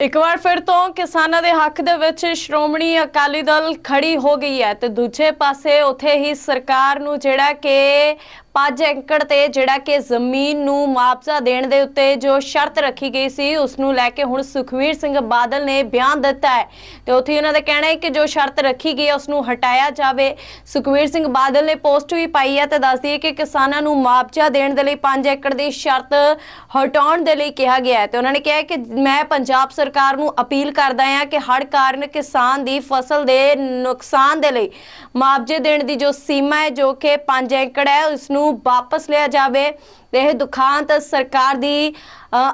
ਇੱਕ ਵਾਰ ਫਿਰ ਤੋਂ ਕਿਸਾਨਾਂ ਦੇ ਹੱਕ ਦੇ ਵਿੱਚ ਸ਼੍ਰੋਮਣੀ ਅਕਾਲੀ ਦਲ ਖੜੀ ਹੋ ਗਈ ਹੈ ਤੇ ਦੂਜੇ ਪਾਸੇ ਉੱਥੇ ਹੀ ਸਰਕਾਰ ਨੂੰ ਜਿਹੜਾ ਕਿ 5 ਏਕੜ ਤੇ ਜਿਹੜਾ ਕਿ ਜ਼ਮੀਨ ਨੂੰ ਮੁਆਵਜ਼ਾ ਦੇਣ ਦੇ ਉੱਤੇ ਜੋ ਸ਼ਰਤ ਰੱਖੀ ਗਈ ਸੀ, ਉਸ ਨੂੰ ਲੈ ਕੇ ਹੁਣ ਸੁਖਵੀਰ ਸਿੰਘ ਬਾਦਲ ਨੇ ਬਿਆਨ ਦਿੱਤਾ ਹੈ। ਤੇ ਉੱਥੇ ਉਹਨਾਂ ਦਾ ਕਹਿਣਾ ਹੈ ਕਿ ਜੋ ਸ਼ਰਤ ਰੱਖੀ ਗਈ ਹੈ, ਉਸ ਨੂੰ ਹਟਾਇਆ ਜਾਵੇ। ਸੁਖਵੀਰ ਸਿੰਘ ਬਾਦਲ ਨੇ ਪੋਸਟ ਵੀ ਪਾਈ ਹੈ ਤੇ ਦੱਸਦੀ ਹੈ ਕਿ ਕਿਸਾਨਾਂ ਨੂੰ ਮੁਆਵਜ਼ਾ ਦੇਣ ਦੇ ਲਈ 5 ਏਕੜ ਦੀ ਸ਼ਰਤ ਹਟਾਉਣ ਦੇ ਲਈ ਕਿਹਾ ਗਿਆ ਹੈ। ਤੇ ਉਹਨਾਂ ਨੇ ਕਿਹਾ ਕਿ ਮੈਂ ਪੰਜਾਬ ਸਰਕਾਰ ਨੂੰ ਅਪੀਲ ਕਰਦਾ ਹਾਂ ਕਿ ਹੜ੍ਹ ਕਾਰਨ ਕਿਸਾਨ ਦੀ ਫਸਲ ਦੇ ਨੁਕਸਾਨ ਦੇ ਲਈ ਮੁਆਵਜ਼ੇ ਦੇਣ ਦੀ ਜੋ ਸੀਮਾ ਹੈ, ਜੋ ਕਿ 5 ਏਕੜ ਹੈ, ਉਸ ਨੂੰ ਵਾਪਸ ਲਿਆ ਜਾਵੇ। ਤੇ ਇਹ ਦੁਖਾਂਤ ਸਰਕਾਰ ਦੀ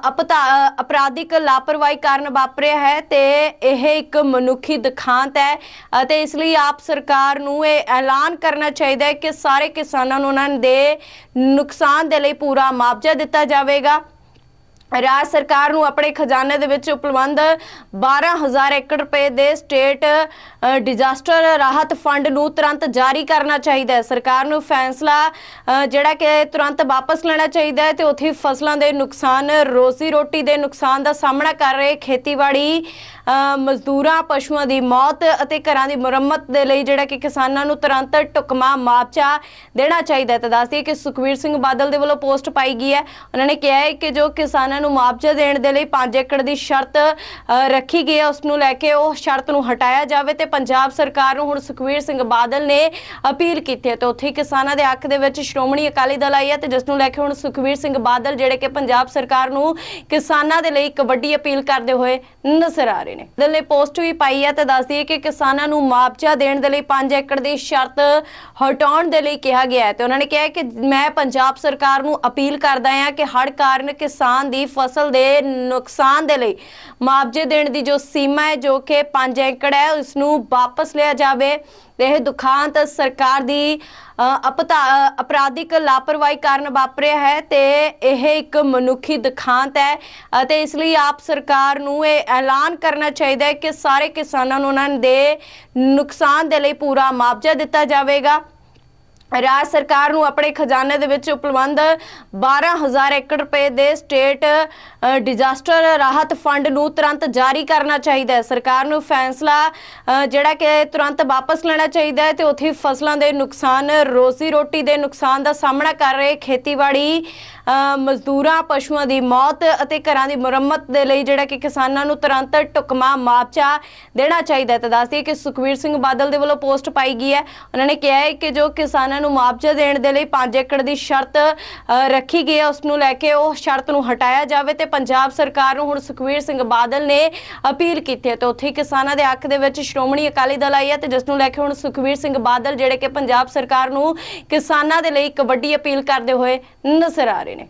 ਅਪਤਾ ਅਪਰਾਧਿਕ ਲਾਪਰਵਾਹੀ ਕਾਰਨ ਵਾਪਰਿਆ ਹੈ ਤੇ ਇਹ ਇੱਕ ਮਨੁੱਖੀ ਦੁਖਾਂਤ ਹੈ ਅਤੇ ਇਸ ਲਈ ਆਪ ਸਰਕਾਰ ਨੂੰ ਇਹ ਐਲਾਨ ਕਰਨਾ ਚਾਹੀਦਾ ਹੈ ਕਿ ਸਾਰੇ ਕਿਸਾਨਾਂ ਨੂੰ ਉਹਨਾਂ ਦੇ ਨੁਕਸਾਨ ਦੇ ਲਈ ਪੂਰਾ ਮੁਆਵਜ਼ਾ ਦਿੱਤਾ ਜਾਵੇਗਾ। ਰਾਜ ਸਰਕਾਰ ਨੂੰ ਆਪਣੇ ਖਜ਼ਾਨੇ ਦੇ ਵਿੱਚ ਉਪਲਬਧ 12000 ਏਕੜ ਰੁਪਏ ਦੇ ਸਟੇਟ ਡਿਜ਼ਾਸਟਰ ਰਾਹਤ ਫੰਡ ਨੂੰ ਤੁਰੰਤ ਜਾਰੀ ਕਰਨਾ ਚਾਹੀਦਾ ਹੈ। ਸਰਕਾਰ ਨੂੰ ਫੈਸਲਾ ਜਿਹੜਾ ਕਿ ਤੁਰੰਤ ਵਾਪਸ ਲੈਣਾ ਚਾਹੀਦਾ ਹੈ ਤੇ ਉੱਥੇ ਫਸਲਾਂ ਦੇ ਨੁਕਸਾਨ, ਰੋਜ਼ੀ ਰੋਟੀ ਦੇ ਨੁਕਸਾਨ ਦਾ ਸਾਹਮਣਾ ਕਰ ਰਹੇ ਖੇਤੀਬਾੜੀ ਮਜ਼ਦੂਰਾਂ, ਪਸ਼ੂਆਂ ਦੀ ਮੌਤ ਅਤੇ ਘਰਾਂ ਦੀ ਮੁਰੰਮਤ ਦੇ ਲਈ ਜਿਹੜਾ ਕਿ ਕਿਸਾਨਾਂ ਨੂੰ ਤੁਰੰਤ ਟੁਕਮਾ ਮੁਆਵਜ਼ਾ ਦੇਣਾ ਚਾਹੀਦਾ ਹੈ। ਤਾਂ ਦੱਸਦੀ ਕਿ ਸੁਖਵੀਰ ਸਿੰਘ ਬਾਦਲ ਦੇ ਵੱਲੋਂ ਪੋਸਟ ਪਾਈ ਗਈ ਹੈ। ਉਹਨਾਂ ਨੇ ਕਿਹਾ ਹੈ ਕਿ ਜੋ ਕਿਸਾਨ ਨੂੰ ਮੁਆਵਜ਼ਾ ਦੇਣ ਦੇ ਲਈ 5 ਏਕੜ ਦੀ ਸ਼ਰਤ ਰੱਖੀ ਗਈ ਹੈ। ਉਸ ਨੂੰ ਲੈ ਕੇ ਉਹ ਸ਼ਰਤ ਨੂੰ ਹਟਾਇਆ ਜਾਵੇ ਤੇ ਪੰਜਾਬ ਸਰਕਾਰ ਨੂੰ ਹੁਣ ਸੁਖਵੀਰ ਸਿੰਘ ਬਾਦਲ ਨੇ ਅਪੀਲ ਕੀਤੀ ਹੈ ਤੇ ਉੱਥੇ ਕਿਸਾਨਾਂ ਦੇ ਹੱਕ ਦੇ ਵਿੱਚ ਸ਼੍ਰੋਮਣੀ ਅਕਾਲੀ ਦਲ ਆਈ ਹੈ ਤੇ ਜਿਸ ਨੂੰ ਲੈ ਕੇ ਹੁਣ ਸੁਖਵੀਰ ਸਿੰਘ ਬਾਦਲ ਜਿਹੜੇ ਕਿ ਪੰਜਾਬ ਸਰਕਾਰ ਨੂੰ ਕਿਸਾਨਾਂ ਦੇ ਲਈ ਇੱਕ ਵੱਡੀ ਅਪੀਲ ਕਰਦੇ ਹੋਏ ਨਜ਼ਰ ਆ ਰਹੇ ਨੇ। ਦਲ ਨੇ ਪੋਸਟ ਵੀ ਪਾਈ ਹੈ ਤੇ ਦੱਸਦੀ ਹੈ ਕਿ ਕਿਸਾਨਾਂ ਨੂੰ ਮੁਆਵਜ਼ਾ ਦੇਣ ਦੇ ਲਈ 5 ਏਕੜ ਦੀ ਸ਼ਰਤ ਹਟਾਉਣ ਦੇ ਲਈ ਕਿਹਾ ਗਿਆ ਹੈ ਤੇ ਉਹਨਾਂ ਨੇ ਕਿਹਾ ਕਿ ਮੈਂ ਪੰਜਾਬ ਸਰਕਾਰ ਨੂੰ ਅਪੀਲ ਕਰਦਾ ਹਾਂ ਕਿ ਹੜ੍ਹ ਕਾਰਨ ਕਿਸਾਨ ਦੀ ਫਸਲ ਦੇ ਨੁਕਸਾਨ ਦੇ ਲਈ ਮੁਆਵਜ਼ੇ ਦੇਣ ਦੀ ਜੋ ਸੀਮਾ ਹੈ, ਜੋ ਕਿ 5 ਏਕੜ ਹੈ, ਉਸ ਨੂੰ ਵਾਪਸ ਲਿਆ ਜਾਵੇ। ਇਹ ਦੁਖਾਂਤ ਸਰਕਾਰ ਦੀ ਅਪਤਾ ਅਪਰਾਧਿਕ ਲਾਪਰਵਾਹੀ ਕਾਰਨ ਵਾਪਰਿਆ ਹੈ ਤੇ ਇਹ ਇੱਕ ਮਨੁੱਖੀ ਦੁਖਾਂਤ ਹੈ ਅਤੇ ਇਸ ਲਈ ਆਪ ਸਰਕਾਰ ਨੂੰ ਇਹ ਐਲਾਨ ਕਰਨਾ ਚਾਹੀਦਾ ਹੈ ਕਿ ਸਾਰੇ ਕਿਸਾਨਾਂ ਨੂੰ ਉਹਨਾਂ ਦੇ ਨੁਕਸਾਨ ਦੇ ਲਈ ਪੂਰਾ ਮੁਆਵਜ਼ਾ ਦਿੱਤਾ ਜਾਵੇਗਾ। ਰਾਜ ਸਰਕਾਰ ਨੂੰ ਆਪਣੇ ਖਜ਼ਾਨੇ ਦੇ ਵਿੱਚ ਉਪਲਬਧ 12000 ਏਕੜ ਰੁਪਏ ਦੇ ਸਟੇਟ ਡਿਜ਼ਾਸਟਰ ਰਾਹਤ ਫੰਡ ਨੂੰ ਤੁਰੰਤ ਜਾਰੀ ਕਰਨਾ ਚਾਹੀਦਾ ਹੈ। ਸਰਕਾਰ ਨੂੰ ਫੈਸਲਾ ਜਿਹੜਾ ਕਿ ਤੁਰੰਤ ਵਾਪਸ ਲੈਣਾ ਚਾਹੀਦਾ ਹੈ ਤੇ ਉੱਥੇ ਫਸਲਾਂ ਦੇ ਨੁਕਸਾਨ, ਰੋਜ਼ੀ ਰੋਟੀ ਦੇ ਨੁਕਸਾਨ ਦਾ ਸਾਹਮਣਾ ਕਰ ਰਹੇ ਖੇਤੀਬਾੜੀ ਮਜ਼ਦੂਰਾਂ, ਪਸ਼ੂਆਂ ਦੀ ਮੌਤ ਅਤੇ ਘਰਾਂ ਦੀ ਮੁਰੰਮਤ ਦੇ ਲਈ ਜਿਹੜਾ ਕਿ ਕਿਸਾਨਾਂ ਨੂੰ ਤੁਰੰਤ ਟੁਕਮਾ ਮੁਆਵਜ਼ਾ ਦੇਣਾ ਚਾਹੀਦਾ ਹੈ। ਤਾਂ ਦੱਸਦੀ ਕਿ ਸੁਖਵੀਰ ਸਿੰਘ ਬਾਦਲ ਦੇ ਵੱਲੋਂ ਪੋਸਟ ਪਾਈ ਗਈ ਹੈ। ਉਹਨਾਂ ਨੇ ਕਿਹਾ ਹੈ ਕਿ ਜੋ ਕਿਸਾਨਾਂ ਨੂੰ ਮੁਆਵਜ਼ਾ ਦੇਣ ਦੇ ਲਈ 5 ਏਕੜ ਦੀ ਸ਼ਰਤ ਰੱਖੀ ਗਈ ਹੈ। ਉਸ ਨੂੰ ਲੈ ਕੇ ਉਹ ਸ਼ਰਤ ਨੂੰ ਹਟਾਇਆ ਜਾਵੇ ਤੇ ਪੰਜਾਬ ਸਰਕਾਰ ਨੂੰ ਹੁਣ ਸੁਖਵੀਰ ਸਿੰਘ ਬਾਦਲ ਨੇ ਅਪੀਲ ਕੀਤੀ ਹੈ ਤੇ ਉੱਥੇ ਹੀ ਕਿਸਾਨਾਂ ਦੇ ਹੱਕ ਦੇ ਵਿੱਚ ਸ਼੍ਰੋਮਣੀ ਅਕਾਲੀ ਦਲ ਆਈ ਹੈ ਤੇ ਜਿਸ ਨੂੰ ਲੈ ਕੇ ਹੁਣ ਸੁਖਵੀਰ ਸਿੰਘ ਬਾਦਲ, ਜਿਹੜੇ ਕਿ ਪੰਜਾਬ ਸਰਕਾਰ ਨੂੰ ਕਿਸਾਨਾਂ ਦੇ ਲਈ ਇੱਕ ਵੱਡੀ ਅਪੀਲ ਕਰਦੇ ਹੋਏ ਨਜ਼ਰ ਆ ਰਹੇ ਨੇ।